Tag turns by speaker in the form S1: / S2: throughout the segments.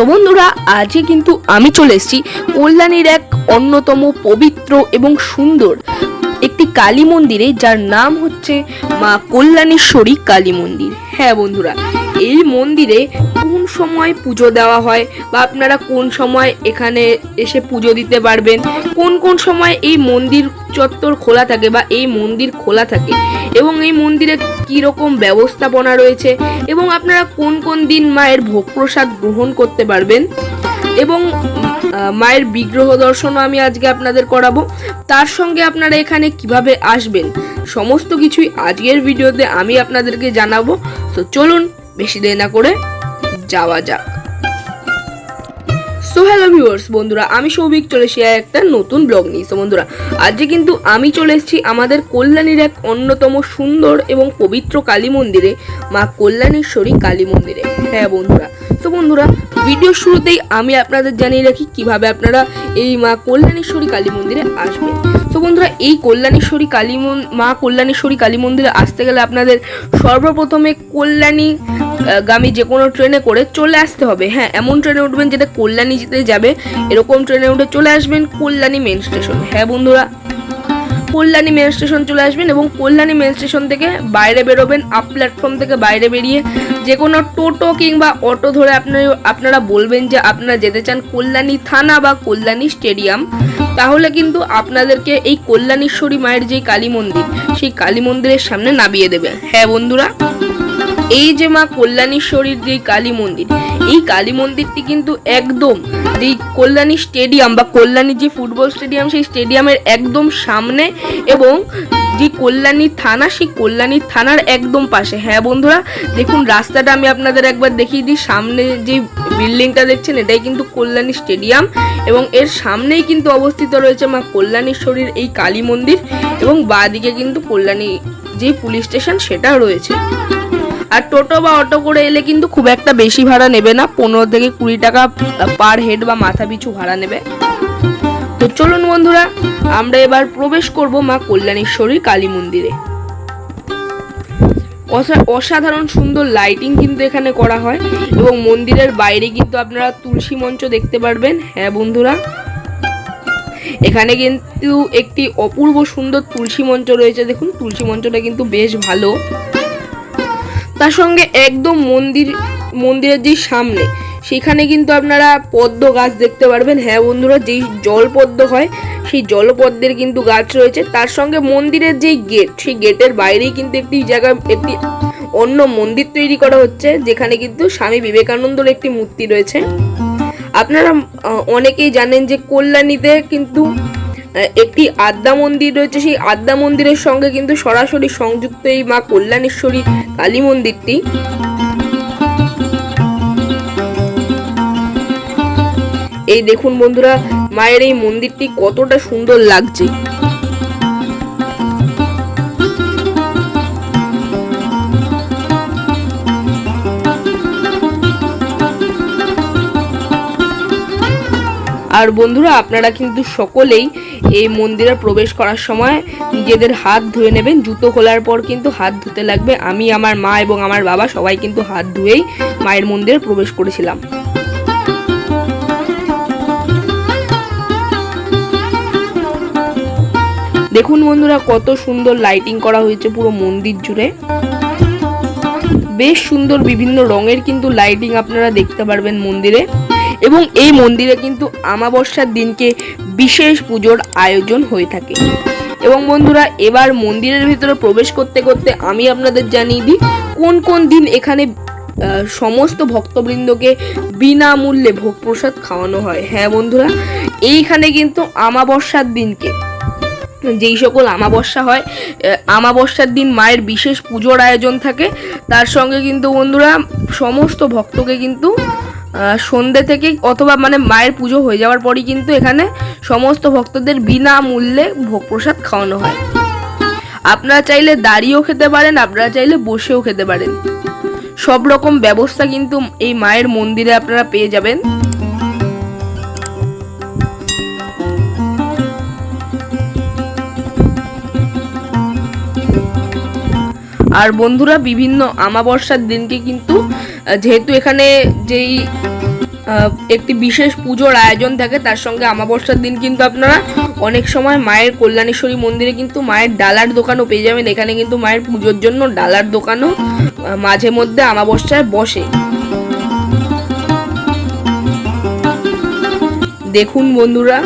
S1: So বন্ধুরা আজকে কিন্তু আমি চলে এসেছি কল্যাণীর এক অন্যতম পবিত্র এবং সুন্দর কালী মন্দিরে, যার নাম হচ্ছে মা কল্যাণেশ্বরী কালী মন্দির। হ্যাঁ বন্ধুরা, এই মন্দিরে কোন সময় পুজো দেওয়া হয় বা আপনারা কোন সময় এখানে এসে পুজো দিতে পারবেন, কোন কোন সময় এই মন্দির চত্বর খোলা থাকে বা এই মন্দির খোলা থাকে, এবং এই মন্দিরে কী রকম ব্যবস্থাপনা রয়েছে, এবং আপনারা কোন কোন দিন মায়ের ভোগ প্রসাদ গ্রহণ করতে পারবেন, এবং মায়ের বিগ্রহ দর্শনও আমি আজকে আপনাদের করাবো। তার সঙ্গে আপনারা এখানে কীভাবে আসবেন, সমস্ত কিছুই আজকের ভিডিওতে আমি আপনাদেরকে জানাব। তো চলুন, বেশি দেরি না করে যাওয়া যাক। সো হ্যালো ভিউয়ার্স বন্ধুরা, আমি সৌভিক, চলে আর একটা নতুন ব্লগ নিয়ে। তো বন্ধুরা, আজকে কিন্তু আমি চলে এসেছি আমাদের কল্যাণীর এক অন্যতম সুন্দর এবং পবিত্র কালী মন্দিরে, মা কল্যাণেশ্বরী কালী মন্দিরে। হ্যাঁ বন্ধুরা তো বন্ধুরা, ভিডিও শুরুতেই আমি আপনাদের জানিয়ে রাখি কীভাবে আপনারা এই মা কল্যাণেশ্বরী কালী মন্দিরে আসবেন। তো বন্ধুরা, এই কল্যাণেশ্বরী কালী মা কল্যাণেশ্বরী কালী মন্দিরে আসতে গেলে আপনাদের সর্বপ্রথমে কল্যাণী গামী যে কোনো ট্রেনে করে চলে আসতে হবে। হ্যাঁ এমন ট্রেনে উঠবেন যেটা কল্যাণী যেতে যাবে, এরকম ট্রেনে উঠে চলে আসবেন কল্যাণী মেন স্টেশন। হ্যাঁ বন্ধুরা কল্যাণী মেল স্টেশন চলে আসবেন এবং কল্যাণী মেল স্টেশন থেকে বাইরে বেরোবেন আপ প্ল্যাটফর্ম থেকে বাইরে বেরিয়ে যে কোনো টোটো কিংবা অটো ধরে আপনার আপনারা বলবেন যে আপনারা যেতে চান কল্যাণী থানা বা কল্যাণী স্টেডিয়াম তাহলে কিন্তু আপনাদেরকে এই কল্যাণেশ্বরী মায়ের যে কালী মন্দির, সেই কালী মন্দিরের সামনে নামিয়ে দেবে। হ্যাঁ বন্ধুরা? এই যে মা কল্যাণীশ্বরীর যে কালী মন্দির, এই কালী মন্দিরটি কিন্তু একদম যেই কল্যাণী স্টেডিয়াম বা কল্যাণী যে ফুটবল স্টেডিয়াম, সেই স্টেডিয়ামের একদম সামনে এবং যে কল্যাণী থানা, সেই কল্যাণী থানার একদম পাশে। হ্যাঁ বন্ধুরা, দেখুন রাস্তাটা আমি আপনাদের একবার দেখিয়ে দিই। সামনে যে বিল্ডিংটা দেখছেন, এটাই কিন্তু কল্যাণী স্টেডিয়াম এবং এর সামনেই কিন্তু অবস্থিত রয়েছে মা কল্যাণীশ্বরীর এই কালী মন্দির এবং বাঁদিকে কিন্তু কল্যাণী যে পুলিশ স্টেশন সেটা রয়েছে। আর টোটো বা অটো করে এলে কিন্তু খুব একটা বেশি ভাড়া নেবে না। পনেরো থেকে কুড়ি টাকা পার হেড বা মাথা পিছু ভাড়া নেবে। তো চলুন বন্ধুরা, আমরা এবার প্রবেশ করব মা কল্যাণেশ্বরীর কালী মন্দিরে। অসা- অসাধারণ সুন্দর লাইটিং কিন্তু এখানে করা হয় এবং মন্দিরের বাইরে কিন্তু আপনারা তুলসী মঞ্চ দেখতে পারবেন। হ্যাঁ বন্ধুরা, এখানে কিন্তু একটি অপূর্ব সুন্দর তুলসী মঞ্চ রয়েছে। দেখুন, তুলসী মঞ্চটা কিন্তু বেশ ভালো। সঙ্গে একদম মন্দির, মন্দিরের যেই সামনে, সেখানে কিন্তু আপনারা পদ্ম গাছ দেখতে পারবেন। হ্যাঁ বন্ধুরা, যেই জলপদ্ম হয়, সেই জলপদ্মের কিন্তু গাছ রয়েছে। তার সঙ্গে মন্দিরের যেই গেট, সেই গেটের বাইরেই কিন্তু একটি জায়গা, একটি অন্য মন্দির তৈরি করা হচ্ছে, যেখানে কিন্তু স্বামী বিবেকানন্দর একটি মূর্তি রয়েছে। আপনারা অনেকেই জানেন যে কল্যাণীতে কিন্তু একটি আদ্যা মন্দির রয়েছে। সেই আদ্যা মন্দিরের সঙ্গে কিন্তু সরাসরি সংযুক্ত এই মা কল্যাণেশ্বরী কালী মন্দিরটি। এই দেখুন বন্ধুরা, মায়ের এই মন্দিরটি কতটা সুন্দর লাগছে। আর বন্ধুরা, আপনারা কিন্তু সকলেই এই মন্দিরে প্রবেশ করার সময় নিজেদের হাত ধুয়ে নেবেন। জুতো খোলার পর কিন্তু হাত ধুতে লাগবে। আমি, আমার মা এবং আমার বাবা সবাই কিন্তু হাত ধুয়েই মায়ের মন্দিরে প্রবেশ করেছিলাম। দেখুন বন্ধুরা, কত সুন্দর লাইটিং করা হয়েছে পুরো মন্দির জুড়ে। বেশ সুন্দর বিভিন্ন রঙের কিন্তু লাইটিং আপনারা দেখতে পারবেন মন্দিরে। এবং এই মন্দিরে কিন্তু আমাবস্যার দিনকে বিশেষ পুজোর আয়োজন হয়ে থাকে। এবং বন্ধুরা, এবার মন্দিরের ভিতরে প্রবেশ করতে করতে আমি আপনাদের জানিয়ে দিই, কোন কোন দিন এখানে সমস্ত ভক্তবৃন্দকে বিনামূল্যে ভোগ প্রসাদ খাওয়ানো হয়। হ্যাঁ বন্ধুরা, এইখানে কিন্তু আমাবস্যার দিনকে, যেই সকল আমাবস্যা হয় আমাবস্যার দিন মায়ের বিশেষ পুজোর আয়োজন থাকে। তার সঙ্গে কিন্তু বন্ধুরা, সমস্ত ভক্তকে কিন্তু সন্ধ্যে থেকে অথবা মানে মায়ের পুজো হয়ে যাওয়ার পরই কিন্তু এখানে সমস্ত ভক্তদের বিনামূল্যে ভোগ প্রসাদ খাওয়ানো হয়। আপনারা চাইলে দাঁড়িয়েও খেতে পারেন, আপনারা চাইলে বসেও খেতে পারেন। সব রকম ব্যবস্থা কিন্তু এই মায়ের মন্দিরে আপনারা পেয়ে যাবেন। আর বন্ধুরা, বিভিন্ন আমাবস্যার দিনকে কিন্তু যেহেতু এখানে যেই একটি বিশেষ পুজোর আয়োজন থাকে, তার সঙ্গে আমাবস্যার দিন কিন্তু আপনারা অনেক সময় মায়ের কল্যাণেশ্বরী মন্দিরে কিন্তু মায়ের ডালার দোকানও পেয়ে যাবেন। এখানে কিন্তু মায়ের পুজোর জন্য ডালার দোকানও মাঝে মধ্যে আমাবস্যায় বসে। দেখুন বন্ধুরা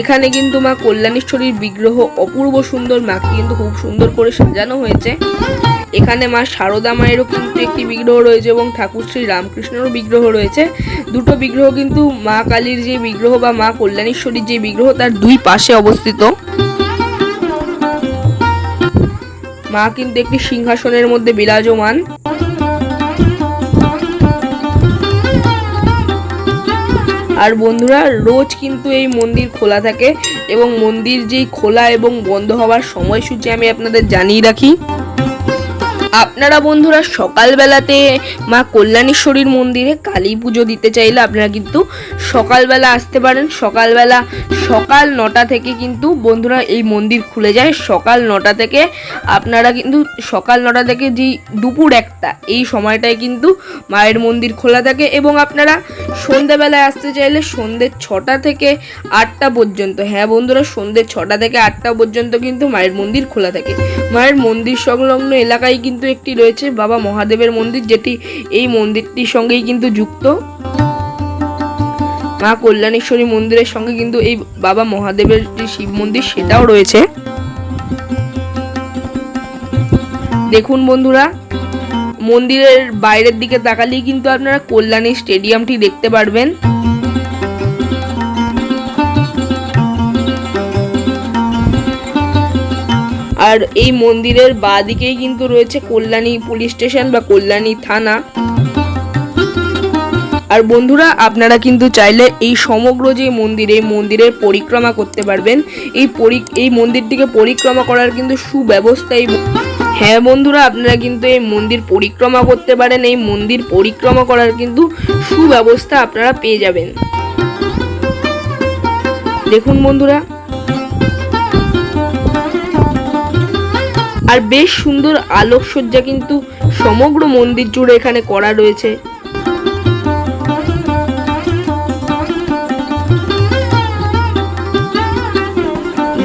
S1: এখানে কিন্তু মা কল্যাণেশ্বরীর বিগ্রহ অপূর্ব সুন্দর মাকে কিন্তু খুব সুন্দর করে সাজানো হয়েছে। এখানে মা সারদা মায়েরও কিন্তু একটি বিগ্রহ রয়েছে এবং ঠাকুর শ্রী রামকৃষ্ণেরও বিগ্রহ রয়েছে। দুটো বিগ্রহ কিন্তু মা কালীর যে বিগ্রহ বা মা কল্যাণেশ্বরীর যে বিগ্রহ তার দুই পাশে অবস্থিত। মা কিন্তু একটি সিংহাসনের মধ্যে বিরাজমান। আর বন্ধুরা, রোজ কিন্তু এই মন্দির খোলা থাকে এবং মন্দির যেই খোলা এবং বন্ধ হওয়ার সময়সূচি আমি আপনাদের জানিয়ে রাখি। আপনারা বন্ধুরা সকালবেলাতে মা কল্যাণেশ্বরীর মন্দিরে কালী পুজো দিতে চাইলে আপনারা কিন্তু সকালবেলা আসতে পারেন। সকালবেলা সকাল নটা থেকে কিন্তু বন্ধুরা এই মন্দির খুলে যায়। সকাল নটা থেকে আপনারা কিন্তু সকাল নটা থেকে যেই দুপুর একটা, এই সময়টায় কিন্তু মায়ের মন্দির খোলা থাকে এবং আপনারা সন্ধেবেলায় আসতে চাইলে সন্ধ্যে ছটা থেকে আটটা পর্যন্ত হ্যাঁ বন্ধুরা সন্ধ্যে ছটা থেকে আটটা পর্যন্ত কিন্তু মায়ের মন্দির খোলা থাকে। মায়ের মন্দির সংলগ্ন এলাকায় কিন্তু একটি রয়েছে বাবা মহাদেবের মন্দির, যেটি এই মন্দিরটির সঙ্গেই কিন্তু যুক্ত। মা কল্যাণেশ্বরী মন্দিরের সঙ্গে কিন্তু এই বাবা মহাদেবের যে শিব মন্দির, সেটাও রয়েছে। দেখুন বন্ধুরা, মন্দিরের বাইরের দিকে তাকালেই কিন্তু আপনারা কল্যাণী স্টেডিয়ামটি দেখতে পারবেন। আর এই মন্দিরের বাঁদিকেই কিন্তু রয়েছে কল্যাণী পুলিশ স্টেশন বা কল্যাণী থানা। আর বন্ধুরা, আপনারা কিন্তু চাইলে এই সমগ্র যে মন্দির মন্দিরের পরিক্রমা করতে পারবেন। এই পরি, এই মন্দিরটিকে পরিক্রমা করার কিন্তু সুব্যবস্থা এই হ্যাঁ বন্ধুরা, আপনারা কিন্তু এই মন্দির পরিক্রমা করতে পারেন। এই মন্দির পরিক্রমা করার কিন্তু সুব্যবস্থা আপনারা পেয়ে যাবেন। দেখুন বন্ধুরা আর বেশ সুন্দর আলোকসজ্জা কিন্তু সমগ্র মন্দির জুড়ে এখানে করা রয়েছে।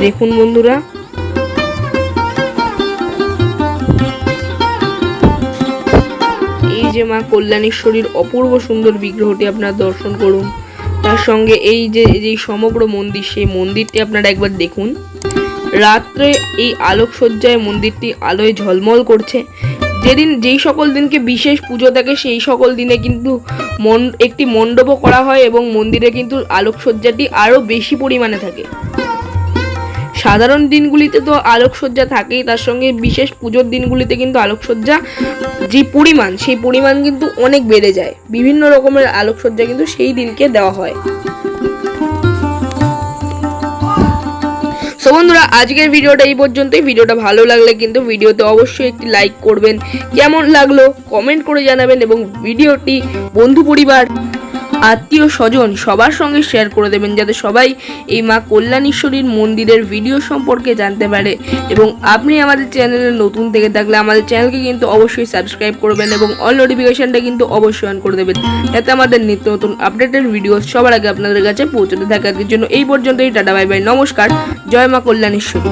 S1: দেখুন বন্ধুরা। এই যে মা কল্যাণেশ্বরীর অপূর্ব সুন্দর বিগ্রহটি আপনারা দর্শন করুন। তার সঙ্গে এই যে যে সমগ্র মন্দির, সেই মন্দিরটি আপনারা একবার দেখুন। রাত্রে এই আলোকসজ্জায় মন্দিরটি আলোয় ঝলমল করছে। যেদিন যেই সকল দিনকে বিশেষ পুজো থাকে, সেই সকল দিনে কিন্তু মন, একটি মণ্ডপও করা হয় এবং মন্দিরে কিন্তু আলোকসজ্জাটি আরও বেশি পরিমাণে থাকে। সাধারণ দিনগুলিতে তো আলোকসজ্জা থাকেই, তার সঙ্গে বিশেষ পুজোর দিনগুলিতে কিন্তু আলোকসজ্জা যে পরিমাণ, সেই পরিমাণ কিন্তু অনেক বেড়ে যায়। বিভিন্ন রকমের আলোকসজ্জা কিন্তু সেই দিনকে দেওয়া হয়। সো বন্ধুরা, আজকের ভিডিওটা এই পর্যন্তই। ভিডিওটা ভালো লাগলে কিন্তু ভিডিওতে অবশ্যই একটি লাইক করবেন। কেমন লাগল কমেন্ট করে জানাবেন এবং ভিডিওটি বন্ধু পরিবার আত্মীয় স্বজন সবার সঙ্গে শেয়ার করে দেবেন যাতে সবাই এই মা কল্যাণেশ্বরীর মন্দিরের ভিডিও সম্পর্কে জানতে পারে। এবং আপনি আমাদের চ্যানেলে নতুন থেকে থাকলে আমাদের চ্যানেলকে কিন্তু অবশ্যই সাবস্ক্রাইব করবেন এবং অল নোটিফিকেশনটা কিন্তু অবশ্যই অন করে দেবেন। যাতে আমাদের নিত্য নতুন আপডেটের ভিডিও সবার আগে আপনাদের কাছে পৌঁছতে থাকে। আজকের জন্য এই পর্যন্তই, টাটা বাই বাই নমস্কার, জয় মা কল্যাণেশ্বরী।